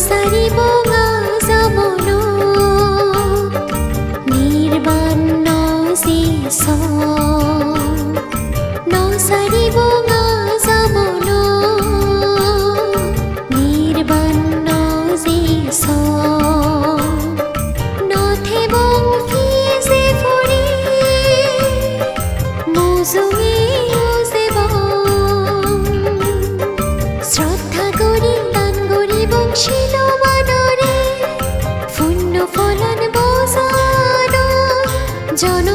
সারিব যাবন নির্বাণ জিস নসারিব যাবন জনু